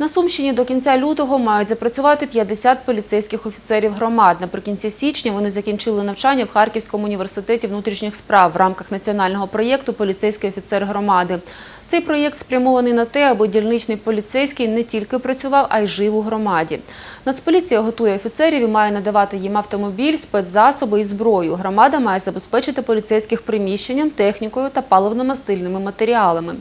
На Сумщині до кінця лютого мають запрацювати 50 поліцейських офіцерів громад. Наприкінці січня вони закінчили навчання в Харківському університеті внутрішніх справ в рамках національного проєкту Поліцейський офіцер громади. Цей проєкт спрямований на те, аби дільничний поліцейський не тільки працював, а й жив у громаді. Нацполіція готує офіцерів і має надавати їм автомобіль, спецзасоби і зброю. Громада має забезпечити поліцейських приміщенням, технікою та паливно-мастильними матеріалами.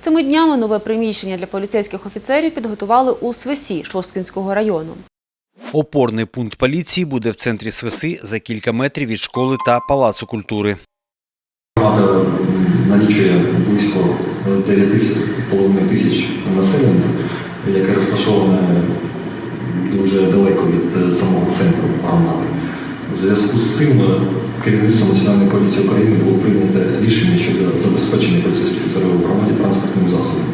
Цими днями нове приміщення для поліцейських офіцерів підготували у Свесі Шосткинського району. Опорний пункт поліції буде в центрі Свиси за кілька метрів від школи та палацу культури. Громада налічує близько 9,5 тисяч населення, яке розташоване дуже далеко від е, самого центру громади. У зв'язку з цим е, керівництвом Національної поліції України було прийнято рішення щодо забезпечення поліцейських офіцерів у громаді транспортним засобом.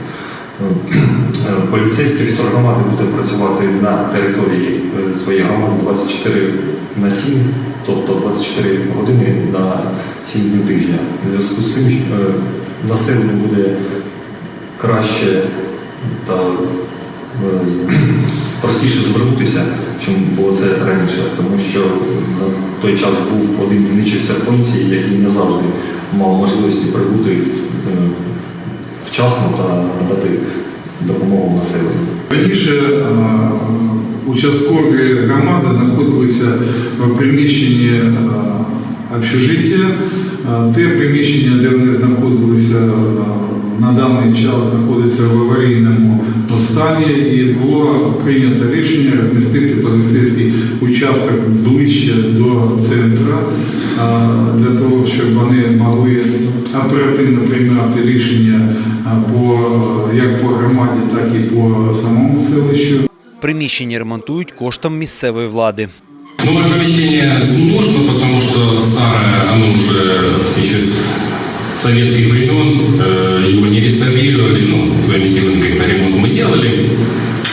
Е, Поліцейський офіцер громади буде працювати на території е, своєї громади 24 на 7, тобто 24 години на 7 днів тижня. У зв'язку з цим е, населенню буде краще та простіше звернутися, чим було це раніше, тому що на той час був один дільничий поліції, який не завжди мав можливості прибути вчасно та надати допомогу населенню. Раніше е, участкові громади знаходилися в приміщенні е, общежиття. Е, Те приміщення, де вони знаходилися на даний час, знаходиться в аварійному стані і було прийнято рішення розмістити поліцейський участок ближче до центру для того, щоб вони могли оперативно приймати рішення е, по як по громаді, так і по самому селищу. Приміщення ремонтують коштом місцевої влади. Новое помещение нужно, потому что старое, оно уже еще с советских времен, э, его не реставрировали, ну, своими силами как-то ремонт мы делали.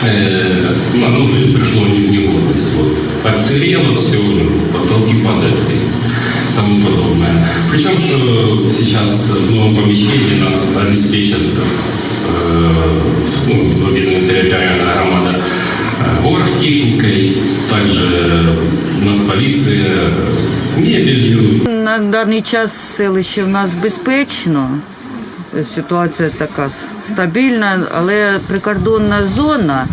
Э, ну, оно уже пришло не в негодность. Вот. Отсырело все уже, потолки падают и тому подобное. Причем, что сейчас в новом помещении нас обеспечат э, ну, объединенная территориальная громада э, оргтехникой, также нацполиция, мебелью, На даний час селище в нас безпечно. Ситуація така стабільна, але прикордонна зона.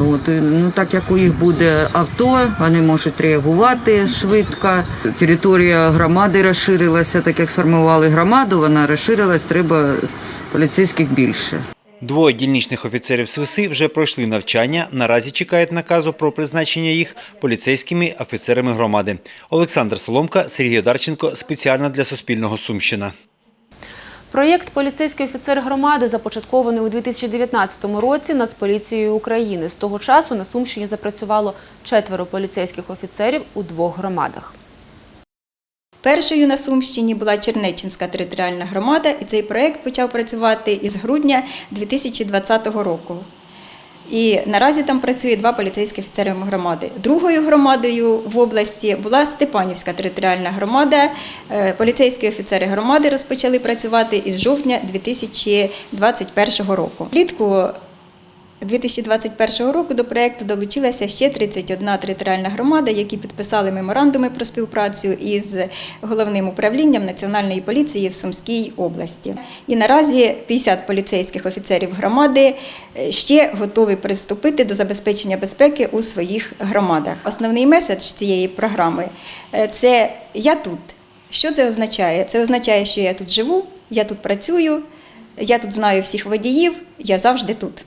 От, ну, так як у їх буде авто, вони можуть реагувати швидко. Територія громади розширилася, так як сформували громаду, вона розширилась, треба поліцейських більше. Двоє дільничних офіцерів Свиси вже пройшли навчання. Наразі чекають наказу про призначення їх поліцейськими офіцерами громади. Олександр Соломка, Сергій Одарченко. Спеціально для Суспільного Сумщина. Проєкт Поліцейський офіцер громади започаткований у 2019 році Нацполіцією України. З того часу на Сумщині запрацювало четверо поліцейських офіцерів у двох громадах. Першою на Сумщині була Чернеччинська територіальна громада, і цей проєкт почав працювати із грудня 2020 року. І наразі там працює два поліцейські офіцери громади. Другою громадою в області була Степанівська територіальна громада. Е, Поліцейські офіцери громади розпочали працювати із жовтня 2021 року. Влітку 2021 року до проєкту долучилася ще 31 територіальна громада, які підписали меморандуми про співпрацю із головним управлінням Національної поліції в Сумській області. І наразі 50 поліцейських офіцерів громади е, ще готові приступити до забезпечення безпеки у своїх громадах. Основний меседж цієї програми е, це я тут. Що це означає? Це означає, що я тут живу, я тут працюю, я тут знаю всіх водіїв, я завжди тут.